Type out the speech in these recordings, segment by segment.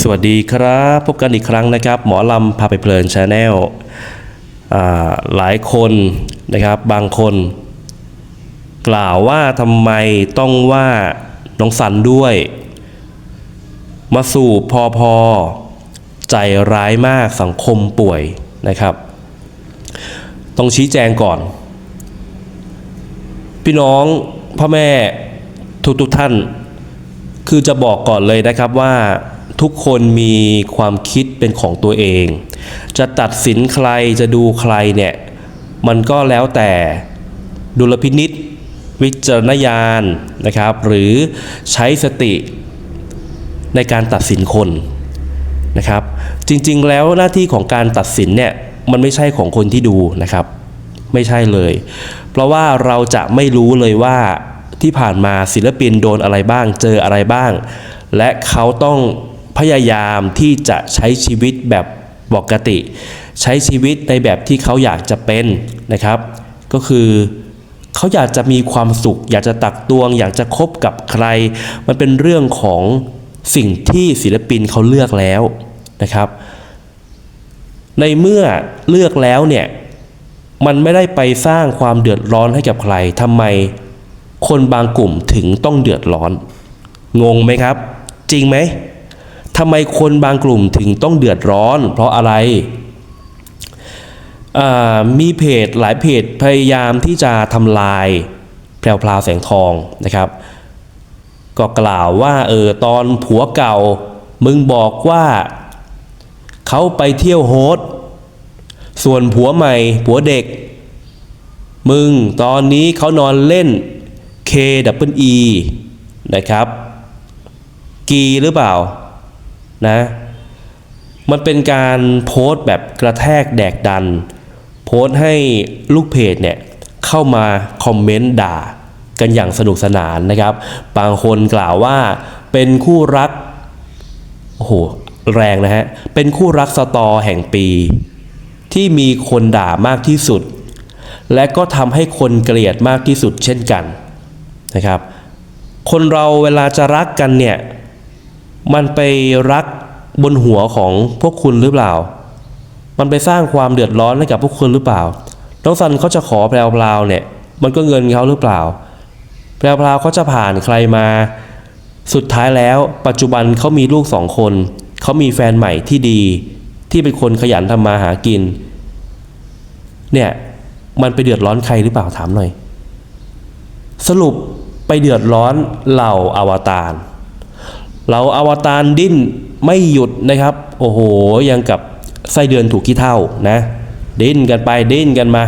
สวัสดีครับ พบกันอีกครั้งนะครับ หมอลำพาไปเพลินชาแนลหลายคนนะครับบางคน กล่าวว่าทำไมต้องว่าน้องสันด้วย มาสู่พอพอใจร้ายมากสังคมป่วยนะครับ ต้องชี้แจงก่อน พี่น้องพ่อแม่ทุกๆทท่าน คือจะบอกก่อนเลยนะครับว่า ทุกคนมีความคิดเป็นของตัวเอง จะตัดสินใครจะดูใครเนี่ย มันก็แล้วแต่ดุลพินิษวิจารณญาณนะครับ หรือใช้สติในการตัดสินคนนะครับ จริงๆแล้วหน้าที่ของการตัดสินเนี่ย มันไม่ใช่ของคนที่ดูนะครับ ไม่ใช่เลย เพราะว่าเราจะไม่รู้เลยว่าที่ผ่านมาศิลปินโดนอะไรบ้าง เจออะไรบ้าง และเขาต้อง พยายามที่จะใช้ชีวิตแบบปกติ ใช้ชีวิตในแบบที่เขาอยากจะเป็นนะครับ ก็คือเขาอยากจะมีความสุข อยากจะตักตวง อยากจะคบกับใคร มันเป็นเรื่องของสิ่งที่ศิลปินเขาเลือกแล้วนะครับ ในเมื่อเลือกแล้วเนี่ยมันไม่ได้ไปสร้างความเดือดร้อนให้กับใครทำไมคนบางกลุ่มถึงต้องเดือดร้อน งงไหมครับ จริงไหม ทำไมคนบางกลุ่มถึงต้องเดือดร้อน เพราะอะไรมีเพจหลายเพจพยายามที่จะทำลายแพรวพราแสงทองนะครับ ก็กล่าวว่าเออตอนผัวเก่า มึงบอกว่าเขาไปเที่ยวโฮสส่วนผัวใหม่ผัวเด็ก มึงตอนนี้เขานอนเล่น K W E นะครับ กีหรือเปล่า นะมันเป็นการโพสต์แบบกระแทกแดกดัน โพสต์ให้ลูกเพจเนี่ยเข้ามาคอมเมนต์ด่ากันอย่างสนุกสนานนะครับ บางคนกล่าวว่าเป็นคู่รักโอ้โหแรงนะฮะ เป็นคู่รักสตอแห่งปี ที่มีคนด่ามากที่สุด และก็ทำให้คนเกลียดมากที่สุดเช่นกันนะครับ คนเราเวลาจะรักกันเนี่ย มันไปรักบนหัวของพวกคุณหรือเปล่า มันไปสร้างความเดือดร้อนให้กับพวกคุณหรือเปล่า น้องซันเขาจะขอแพรวๆเนี่ย มันก็เงินเขาหรือเปล่าแพรวๆเขาจะผ่านใครมา สุดท้ายแล้ว ปัจจุบันเขามีลูกสองคน เขามีแฟนใหม่ที่ดี ที่เป็นคนขยันทำมาหากิน เนี่ย มันไปเดือดร้อนใครหรือเปล่าถามหน่อย สรุปไปเดือดร้อนเหล่าอวตาร เหล่าอวตารดิ้นไม่หยุดนะครับ โอ้โหยังกับไส้เดือนถูกขี้เท่านะดิ้นกันไปดิ้นกันมา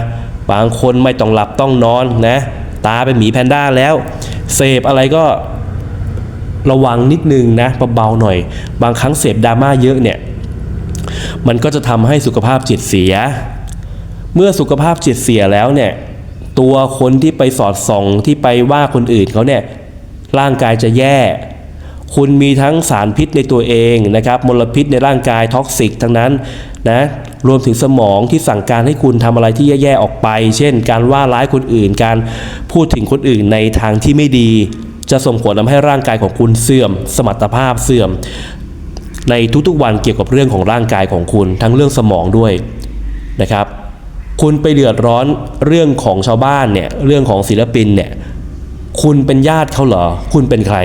บางคนไม่ต้องหลับต้องนอนนะ ตาเป็นหมีแพนด้าแล้ว เสพอะไรก็ระวังนิดนึงนะเบาๆหน่อย บางครั้งเสพดราม่าเยอะเนี่ย มันก็จะทำให้สุขภาพจิตเสีย เมื่อสุขภาพจิตเสียแล้วเนี่ย ตัวคนที่ไปสอดส่องที่ไปว่าคนอื่นเขาเนี่ยร่างกายจะแย่ คุณมีทั้งสารพิษในตัวเองนะครับมลพิษในร่างกายท็อกซิกทั้งนั้นนะรวมถึงสมองที่สั่งการให้คุณทำอะไรที่แย่ๆออกไป เช่น การว่าร้ายคนอื่น การพูดถึงคนอื่นในทางที่ไม่ดี จะส่งผลทำให้ร่างกายของคุณเสื่อม สมรรถภาพเสื่อม ในทุกๆวันเกี่ยวกับเรื่องของร่างกายของคุณ ทั้งเรื่องสมองด้วยนะครับ คุณไปเดือดร้อนเรื่องของชาวบ้านเนี่ยเรื่องของศิลปินเนี่ยคุณเป็นญาติเขาเหรอ คุณเป็นใคร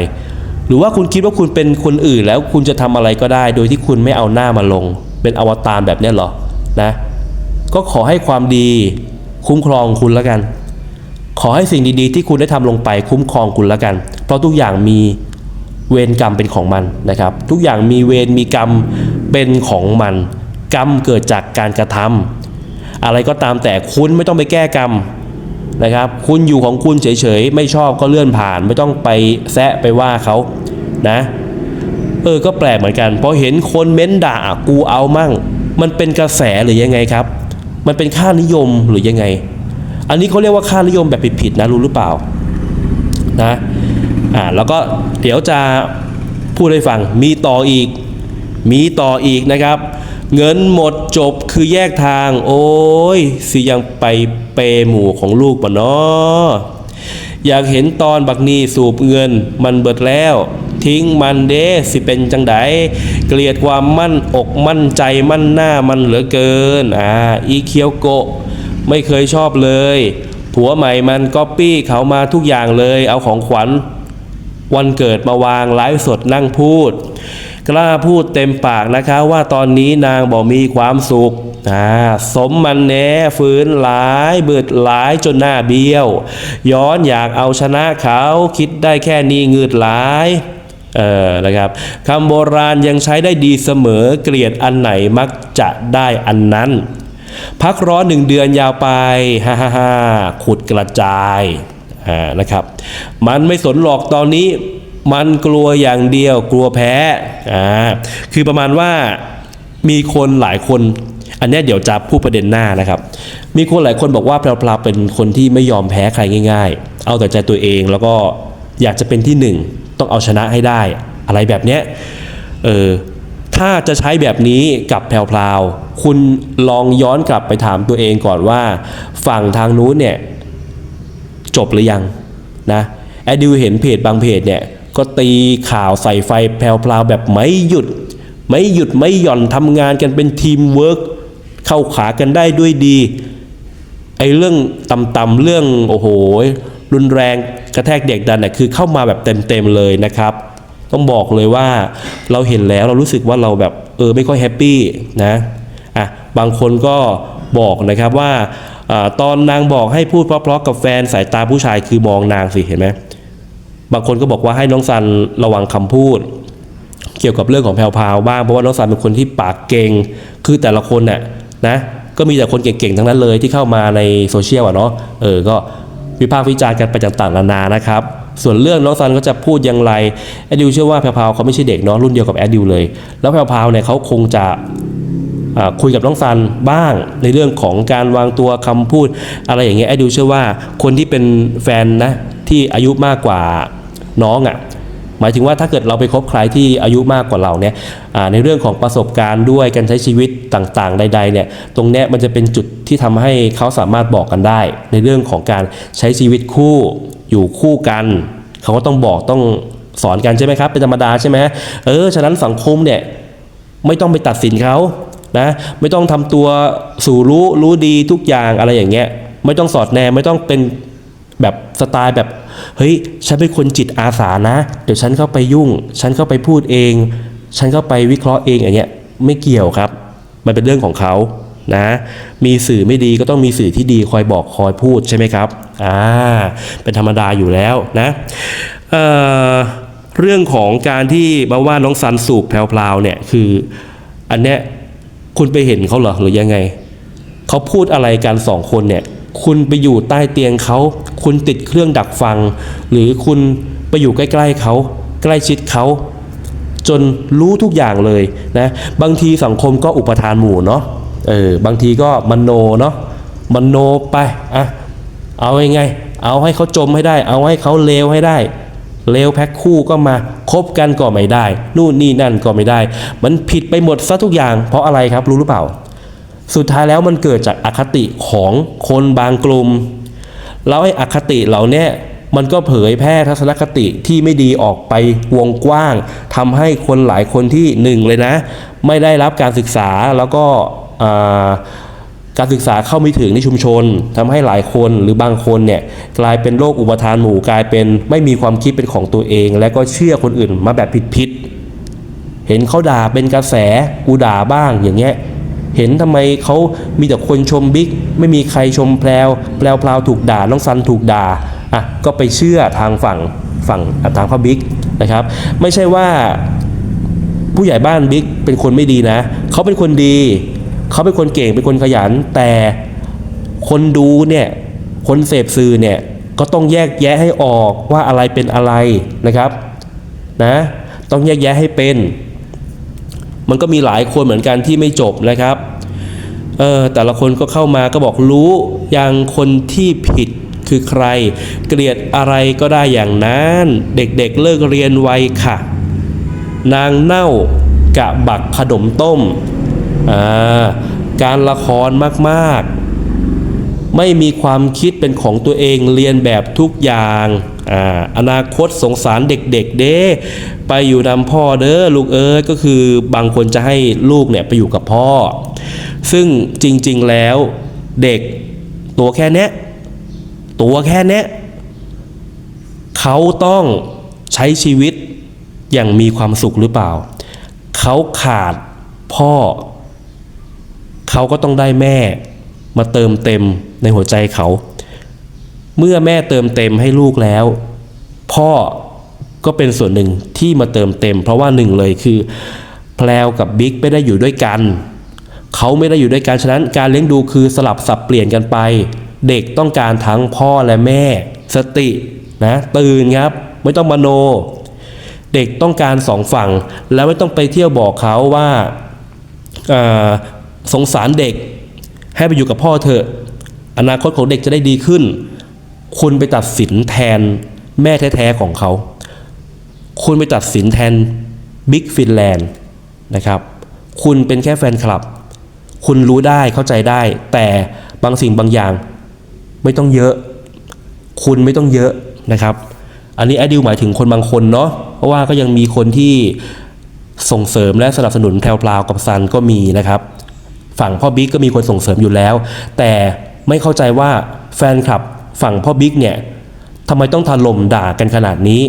หรือว่าคุณคิดว่าคุณเป็นคนอื่นแล้วคุณจะทำอะไรก็ได้ โดยที่คุณไม่เอาหน้ามาลง เป็นอวตารแบบนี้หรอนะก็ขอให้ความดีคุ้มครองคุณแล้วกัน ขอให้สิ่งดีๆ ที่คุณได้ทำลงไปคุ้มครองคุณแล้วกัน เพราะทุกอย่างมีเวรกรรมเป็นของมันนะครับ ทุกอย่างมีเวรมีกรรมเป็นของมัน กรรมเกิดจากการกระทำอะไรก็ตามแต่คุณไม่ต้องไปแก้กรรม นะครับ คุณอยู่ของคุณเฉยๆ ไม่ชอบก็เลื่อนผ่าน ไม่ต้องไปแซะไปว่าเขานะ เออ ก็แปลกเหมือนกันพอเห็นคนเม้นด่ากูเอามั่ง มันเป็นกระแสหรือยังไงครับ มันเป็นค่านิยมหรือยังไง อันนี้เขาเรียกว่าค่านิยมแบบผิดๆนะรู้หรือเปล่านะอ่าแล้วก็เดี๋ยวจะพูดให้ฟังมีต่ออีก มีต่ออีกนะครับ เงินหมดจบคือแยกทาง โอ้ยสิยังไป ปหมู่ของลูกปะเนาะอยากเห็นตอนบักนีสูบเงินมันเบิดแล้ว ทิ้งมันเด้สิเป็นจังไดเกลียดความมั่นอกมั่นใจมั่นหน้ามันเหลือเกินอ่าอีเคียวโกะ ไม่เคยชอบเลย ผัวใหม่มันก๊อปปี้เขามาทุกอย่างเลยเอาของขวัญ วันเกิดมาวางไลฟ์สดนั่งพูด กล้าพูดเต็มปากนะคะว่าตอนนี้นางบอกมีความสุข อ่าสมมันแน่ฝืนหลายเบิดหลายจนหน้าเบี้ยว ย้อนอยากเอาชนะเขาคิดได้แค่นี้เงืดหลายเออนะครับคำโบราณยังใช้ได้ดีเสมอเกลียดอันไหนมักจะได้อันนั้น พักร้อนหนึ่งเดือนยาวไปฮ่าฮ่าฮ่าขุดกระจายอ่านะครับ มันไม่สนหรอกตอนนี้ มันกลัวอย่างเดียวกลัวแพ้อ่าคือประมาณว่ามีคนหลายคน อันนี้เดี๋ยวจะพูดประเด็นหน้านะครับ มีคนหลายคนบอกว่าแพรวๆเป็นคนที่ไม่ยอมแพ้ใครง่าย ๆ เอาแต่ใจตัวเองแล้วก็อยากจะเป็นที่หนึ่งต้องเอาชนะให้ได้ อะไรแบบเนี้ยเออถ้าจะใช้แบบนี้กับแพรวๆคุณลองย้อนกลับไปถามตัวเองก่อนว่า ฝั่งทางนู้นเนี่ยจบหรือยังนะแอดดิวเห็นเพจบางเพจเนี่ยก็ตีข่าวใส่ไฟแพรวๆแบบไม่หยุด ไม่หยุดไม่หย่อนทำงานกันเป็นทีมเวิร์ก เข้าขากันได้ด้วยดีไอ้เรื่องต่ำๆเรื่องโอ้โหรุนแรงกระแทกเด็กดันเนี่ยคือเข้ามาแบบเต็มๆเลยนะครับ ต้องบอกเลยว่าเราเห็นแล้วเรารู้สึกว่าเราแบบเออไม่ค่อยแฮปปี้นะอะบางคนก็บอกนะครับว่าอตอนนางบอกให้พูดเพราะๆกับแฟนสายตาผู้ชายคือมองนางสิเห็นไหมบางคนก็บอกว่าให้น้องซันระวังคำพูด เกี่ยวกับเรื่องของแพรวพาวบ้างเพราะว่าน้องซันเป็นคนที่ปากเก่งคือแต่ละคนน่ะ นะก็มีแต่คนเก่งๆ ทั้งนั้นเลยที่เข้ามาในโซเชียลอะเนาะเออก็วิพากษ์วิจารณ์กันไปต่างๆนานานะครับส่วนเรื่องน้องซันก็จะพูดอย่างไรแอดดิวเชื่อว่าแพรพาวเขาไม่ใช่เด็กเนาะรุ่นเดียวกับแอดดิวเลย แล้วแพรวพาวเนี่ยเขาคงจะคุยกับน้องซันบ้างในเรื่องของการวางตัวคำพูดอะไรอย่างเงี้ยไอ้ดูเชื่อว่าคนที่เป็นแฟนนะที่อายุมากกว่าน้องอะ่ะ หมายถึงว่าถ้าเกิดเราไปคบใครที่อายุมากกว่าเราเนี่ยในเรื่องของประสบการณ์ด้วยการใช้ชีวิตต่างๆ ใดๆเนี่ยตรงเนี้ยมันจะเป็นจุดที่ทำให้เขาสามารถบอกกันได้ ในเรื่องของการใช้ชีวิตคู่อยู่คู่กัน เขาก็ต้องบอกต้องสอนกันใช่ไหมครับเป็นธรรมดาใช่ไหมเออฉะนั้นสังคมเนี่ยไม่ต้องไปตัดสินเขานะไม่ต้องทำตัวสู่รู้รู้ดีทุกอย่างอะไรอย่างเงี้ยไม่ต้องสอดแนมไม่ต้องเป็น แบบสไตล์แบบเฮ้ยฉันเป็นคนจิตอาสานะ เดี๋ยวฉันเข้าไปยุ่ง ฉันเข้าไปพูดเอง ฉันเข้าไปวิเคราะห์เองอย่างเงี้ยไม่เกี่ยวครับ มันเป็นเรื่องของเขานะมีสื่อไม่ดีก็ต้องมีสื่อที่ดีคอยบอกคอยพูดใช่ไหมครับอ่าเป็นธรรมดาอยู่แล้วนะเอ่อเรื่องของการที่มาว่าน้องซันสูบแพรวๆเนี่ยคืออันเนี้ยคุณไปเห็นเขาเหรอหรือยังไง เขาพูดอะไรกันสองคนเนี่ย คุณไปอยู่ใต้เตียงเขา คุณติดเครื่องดักฟัง หรือคุณไปอยู่ใกล้ๆเขา ใกล้ชิดเขา จนรู้ทุกอย่างเลยนะ บางทีสังคมก็อุปทานหมู่เนาะ เออ บางทีก็มโนเนาะมโนไป อะ เอายังไง เอาให้เขาจมให้ได้ เอาให้เขาเลวให้ได้ เลวแพ็คคู่ก็มา คบกันก็ไม่ได้ นู่นนี่นั่นก็ไม่ได้ มันผิดไปหมดซะทุกอย่าง เพราะอะไรครับ รู้หรือเปล่า สุดท้ายแล้วมันเกิดจากอคติของคนบางกลุ่ม แล้วไอ้อคติเหล่านี้มันก็เผยแพร่ทัศนคติที่ไม่ดีออกไปวงกว้างทำให้คนหลายคนที่หนึ่งเลยนะ ไม่ได้รับการศึกษาแล้วก็การศึกษาเข้าไม่ถึงในชุมชนทำให้หลายคนหรือบางคนเนี่ยกลายเป็นโรคอุปทานหมู่กลายเป็นไม่มีความคิดเป็นของตัวเอง และก็เชื่อคนอื่นมาแบบผิดๆเห็นเขาด่าเป็นกระแสกูด่าบ้างอย่างเงี้ย เห็นทำไมเขามีแต่คนชมบิ๊กไม่มีใครชมแพลวแพลวพลาวถูกด่าน้องซันถูกด่าอะก็ไปเชื่อทางฝั่งฝั่งทางพ่อบิ๊กนะครับ ไม่ใช่ว่าผู้ใหญ่บ้านบิ๊กเป็นคนไม่ดีนะเขาเป็นคนดีเขาเป็นคนเก่งเป็นคนขยัน แต่คนดูเนี่ยคนเสพสื่อเนี่ยก็ต้องแยกแยะให้ออกว่าอะไรเป็นอะไรนะครับนะต้องแยกแยะให้เป็น มันก็มีหลายคนเหมือนกันที่ไม่จบนะครับเออแต่ละคนก็เข้ามาก็บอกรู้อย่างคนที่ผิดคือใคร เกลียดอะไรก็ได้อย่างนั้น เด็กๆเลิกเรียนไวค่ะ นางเน่ากะบักขนมต้มอ่าการละครมากๆ ไม่มีความคิดเป็นของตัวเองเรียนแบบทุกอย่างออนาคตสงสารเด็กๆเด้ไปอยู่นำพ่อเด้อลูกเอ้ยก็คือบางคนจะให้ลูกเนี่ยไปอยู่กับพ่อ ซึ่งจริงๆแล้วเด็กตัวแค่เนี้ยตัวแค่เนี้ยเขาต้องใช้ชีวิตอย่างมีความสุขหรือเปล่า เขาขาดพ่อ เขาก็ต้องได้แม่มาเติมเต็ม ในหัวใจเขา เมื่อแม่เติมเต็มให้ลูกแล้ว พ่อก็เป็นส่วนหนึ่งที่มาเติมเต็ม เพราะว่าหนึ่งเลยคือ แพลวกับบิ๊กไม่ได้อยู่ด้วยกัน เขาไม่ได้อยู่ด้วยกันฉะนั้นการเลี้ยงดูคือสลับสับเปลี่ยนกันไป เด็กต้องการทั้งพ่อและแม่ สตินะตื่นครับ ไม่ต้องมโน เด็กต้องการสองฝั่ง แล้วไม่ต้องไปเที่ยวบอกเขาว่าอ่าสงสารเด็กให้ไปอยู่กับพ่อเถอะ อนาคตของเด็กจะได้ดีขึ้น คุณไปตัดสินแทนแม่แท้ๆของเขา คุณไปตัดสินแทนบิ๊กฟินแลนด์นะครับ คุณเป็นแค่แฟนคลับ คุณรู้ได้เข้าใจได้ แต่บางสิ่งบางอย่างไม่ต้องเยอะ คุณไม่ต้องเยอะนะครับ อันนี้ไอดิวหมายถึงคนบางคนเนาะ เพราะว่าก็ยังมีคนที่ส่งเสริมและสนับสนุนแพรวพราวกับซันก็มีนะครับ ฝั่งพ่อบิ๊กก็มีคนส่งเสริมอยู่แล้ว แต่ ไม่เข้าใจว่าแฟนคลับฝั่งพ่อบิ๊กเนี่ยทำไมต้องถล่มด่ากันขนาดนี้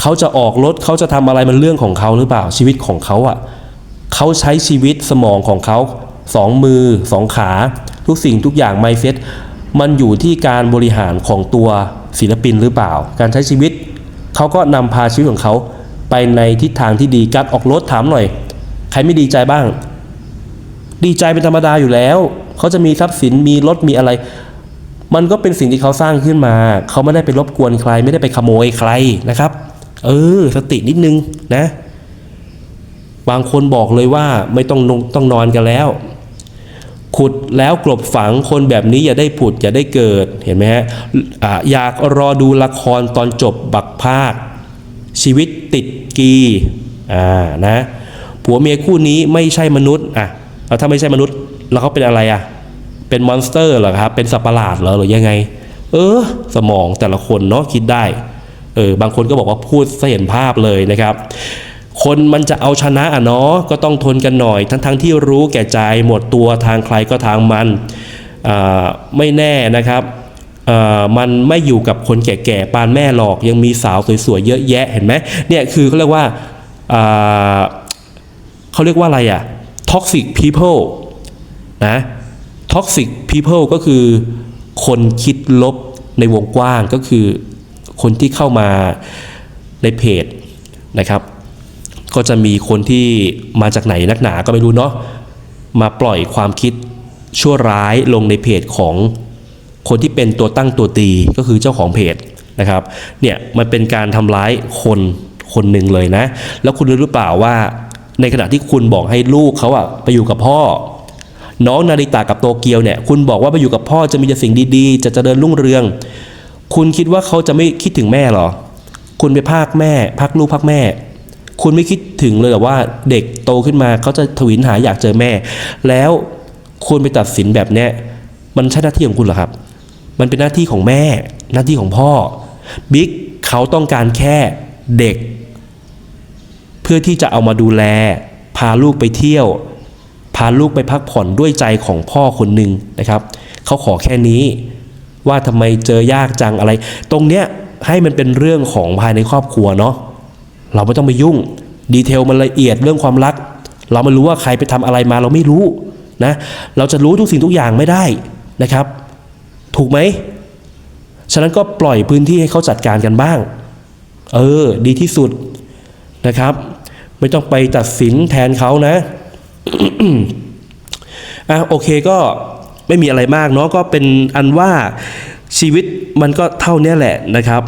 เขาจะออกรถเขาจะทำอะไรมันเรื่องของเขาหรือเปล่าชีวิตของเขาอะ่ะเขาใช้ชีวิตสมองของเขาสองมือสองขา ทุกสิ่งทุกอย่างไมเซ็ตมันอยู่ที่การบริหารของตัวศิลปินหรือเปล่า การใช้ชีวิต เขาก็นำพาชีวิตของเขาไปในทิศทางที่ดีการออกรถถามหน่อย ใครไม่ดีใจบ้าง ดีใจเป็นธรรมดาอยู่แล้ว เขาจะมีทรัพย์สินมีรถมีอะไร มันก็เป็นสิ่งที่เขาสร้างขึ้นมา เขาไม่ได้ไปรบกวนใคร ไม่ได้ไปขโมยใครนะครับ เออ สตินิดนึงนะ บางคนบอกเลยว่าไม่ต้องนต้องนอนกันแล้ว ขุดแล้วกลบฝังคนแบบนี้อย่าได้ผุดอย่าได้เกิดเห็นไหมฮะอ่าอยากรอดูละครตอนจบบักภาค ชีวิตติดกีอ่านะผัวเมียคู่นี้ไม่ใช่มนุษย์อะแล้วถ้าไม่ใช่มนุษย์ แล้วเขาเป็นอะไรอะ เป็นมอนสเตอร์เหรอครับ เป็นสัตว์ประหลาดเหรอหรือยังไง เออ สมองแต่ละคนเนาะคิดได้ เออ บางคนก็บอกว่าพูดเห็นภาพเลยนะครับ คนมันจะเอาชนะอะเนาะ ก็ต้องทนกันหน่อย ทั้งทั้งที่รู้แก่ใจหมดตัวทางใครก็ทางมันอ่าไม่แน่นะครับมันไม่อยู่กับคนแก่ๆปานแม่หรอกยังมีสาวสวยๆเยอะแยะเห็นไหมเนี่ยคือเขาเรียกว่าเขาเรียกว่าอะไรอะ toxic people นะ toxic people ก็คือคนคิดลบในวงกว้างก็คือคนที่เข้ามาในเพจนะครับ ก็จะมีคนที่มาจากไหนนักหนาก็ไม่รู้เนาะมาปล่อยความคิดชั่วร้ายลงในเพจของคนที่เป็นตัวตั้งตัวตีก็คือเจ้าของเพจนะครับเนี่ยมันเป็นการทำร้ายคนคนหนึ่งเลยนะ แล้วคุณรู้หรือเปล่าว่าในขณะที่คุณบอกให้ลูกเขาอะไปอยู่กับพ่อ น้องนาริตะกับโตเกียวเนี่ยคุณบอกว่าไปอยู่กับพ่อจะมีแต่สิ่งดีๆ จะเจริญรุ่งเรือง คุณคิดว่าเขาจะไม่คิดถึงแม่หรอ คุณไปพากแม่พักลูกพักแม่ คุณไม่คิดถึงเลยเหรอว่าเด็กโตขึ้นมาเขาจะทวินหาอยากเจอแม่ แล้วคุณไปตัดสินแบบเนี้ยมันใช่หน้าที่ของคุณเหรอครับ มันเป็นหน้าที่ของแม่ หน้าที่ของพ่อบิ๊กเขาต้องการแค่เด็ก เพื่อที่จะเอามาดูแล พาลูกไปเที่ยวาลูกไปพักผ่อนด้วยใจของพ่อคนหนึ่งนะครับเขาขอแค่นี้ว่าทำไมเจอยากจังอะไร ตรงเนี้ยให้มันเป็นเรื่องของภายในครอบครัวเนาะเราไม่ต้องไปยุ่งดีเทลมันละเอียดเรื่องความรัก เราไม่รู้ว่าใครไปทำอะไรมาเราไม่รู้นะเราจะรู้ทุกสิ่งทุกอย่างไม่ได้นะครับ ถูกไหมฉะนั้นก็ปล่อยพื้นที่ให้เขาจัดการกันบ้าง เออ ดีที่สุดนะครับ ไม่ต้องไปตัดสินแทนเขานะ อะโอเคก็ไม่มีอะไรมากเนาะก็เป็นอันว่าชีวิตมันก็เท่านี้แหละนะครับ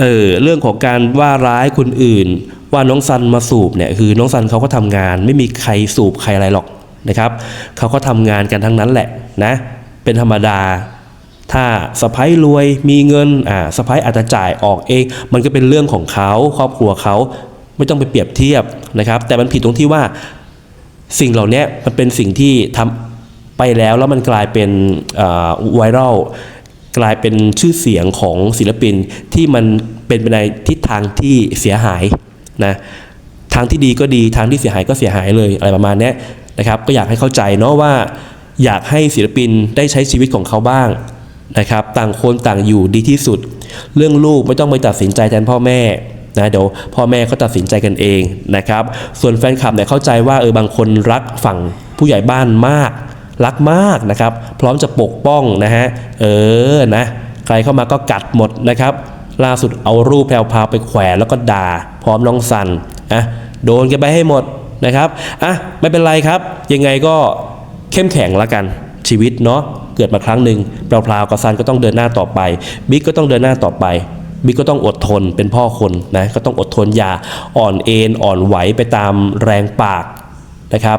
เออเรื่องของการว่าร้ายคนอื่น ว่าน้องซันมาสูบเนี่ยคือน้องซันเขาก็ทำงาน ไม่มีใครสูบใครอะไรหรอกนะครับเขาก็ทำงานกันทั้งนั้นแหละนะเป็นธรรมดา ถ้าสะพ้ายรวยมีเงินอ่าสะพ้ายอาจจะจ่ายออกเอง มันก็เป็นเรื่องของเขาครอบครัวเขาไม่ต้องไปเปรียบเทียบนะครับ แต่มันผิดตรงที่ว่า สิ่งเหล่านี้มันเป็นสิ่งที่ทำไปแล้วแล้วมันกลายเป็นไวรัลกลายเป็นชื่อเสียงของศิลปินที่มันเป็นไปในทิศทางที่เสียหายนะทางที่ดีก็ดีทางที่เสียหายก็เสียหายเลยอะไรประมาณนี้นะครับ ก็อยากให้เข้าใจเนาะว่า อยากให้ศิลปินได้ใช้ชีวิตของเขาบ้างนะครับ ต่างคนต่างอยู่ดีที่สุด เรื่องลูกไม่ต้องไปตัดสินใจแทนพ่อแม่ นะเดี๋ยวพ่อแม่เขาตัดสินใจกันเองนะครับส่วนแฟนคลับเนี่ยเข้าใจว่าเออบางคนรักฝั่งผู้ใหญ่บ้านมากรักมากนะครับ พร้อมจะปกป้องนะฮะเออนะใครเข้ามาก็กัดหมดนะครับ ล่าสุดเอารูปแพรวพราวไปแขวนแล้วก็ด่า พร้อมน้องสันนะโดนกันไปให้หมดนะครับอะไม่เป็นไรครับ ยังไงก็เข้มแข็งละกันชีวิตเนาะเกิดมาครั้งหนึ่งแพรวพราวกับซันก็ต้องเดินหน้าต่อไปบิ๊กก็ต้องเดินหน้าต่อไป บิ๊กก็ต้องอดทนเป็นพ่อคนนะก็ต้องอดทนอย่าอ่อนเอ็นอ่อนไหวไปตามแรงปากนะครับ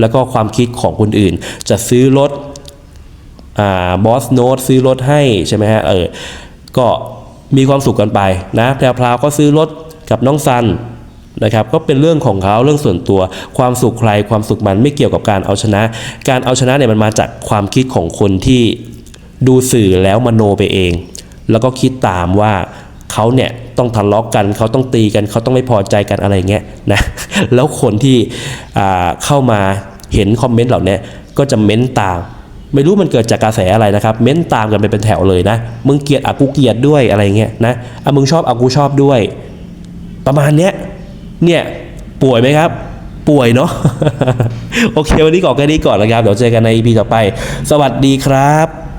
แล้วก็ความคิดของคนอื่น จะซื้อรถอ่าบอสโน้ตซื้อรถให้ใช่ไหมฮะเออก็มีความสุขกันไปนะแพรวพราวก็ซื้อรถกับน้องซันนะครับก็เป็นเรื่องของเขาเรื่องส่วนตัวความสุขใครความสุขมันไม่เกี่ยวกับการเอาชนะ การเอาชนะเนี่ยมันมาจากความคิดของคนที่ดูสื่อแล้วมโนไปเอง แล้วก็คิดตามว่าเขาเนี่ยต้องทะเลาะกกันเขาต้องตีกันเขาต้องไม่พอใจกันอะไรเงี้ยนะแล้วคนที่เข้ามาเห็นคอมเมนต์เหล่านี้ก็จะเม้นตาม ไม่รู้มันเกิดจากกระแสอะไรนะครับ เม้นตามกันไปเป็นแถวเลยนะ มึงเกลียดอากูเกลียดด้วยอะไรเงี้ยนะอะมึงชอบอากูชอบด้วย ประมาณเนี้ยเนี่ยป่วยไหมครับ ป่วยเนาะโอเค วันนี้ก่อนแค่นี้ก่อนนะครับเดี๋ยวเจอกันใน EP ต่อไป สวัสดีครับ